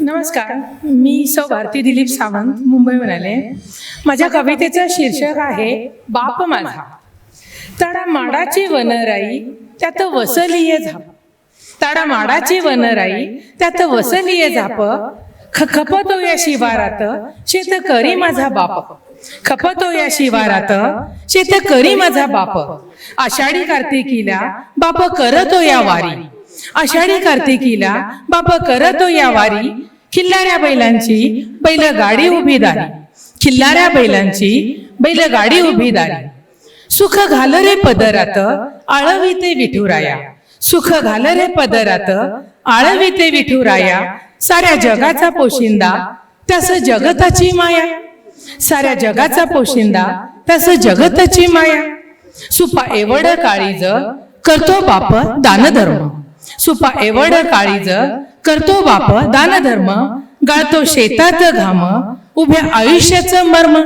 नमस्कार मी सौ भारती दिलीप सावंत मुंबईवर आले माझ्या कवितेचं शीर्षक आहे बाप माझा. ताडा माडाची वनराई त्यात वसलीय झाप. ताडा माडाची वनराई त्यात वसलीय झाप. खपतो या शिवारात शेत करी माझा बाप. खपतो या शिवारात. शेत करी माझा बाप. आषाढी कार्तिकीला बाप करतो या वारी. आषाढी कार्तिकीला बाप करतो या वारी. खिल्लाऱ्या बैलांची बैल गाडी उभी दारी. खिल्लाऱ्या बैलांची बैल गाडी उभी दारी. सुख घाल रे पदरात आळविते विठुराया. सुख घाल रे पदरात आळविते विठुराया. साऱ्या जगाचा पोशिंदा त्यास जगताची माया. साऱ्या जगाचा पोशिंदा त्यास जगताची माया. सुपा एवढ काळीज करतो बाप दानधर्म. सुपा एवढ काळीज करतो बाप दानधर्म. गाळतो शेतात घाम उभ्या आयुष्याचं मर्म.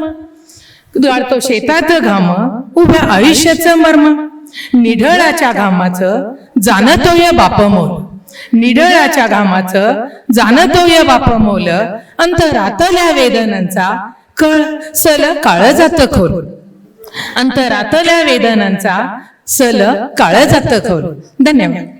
गाळतो शेतात घाम उभ्या आयुष्याचं मर्म. निढळाच्या घामाचं जाणतो या बाप मोल. निढळाच्या घामाचं जाणतो या बाप मोल. अंतरातल्या वेदनांचा कळ सल काळ जात खोल. अंतरातल्या वेदनांचा सल काळ जात खोल. धन्यवाद.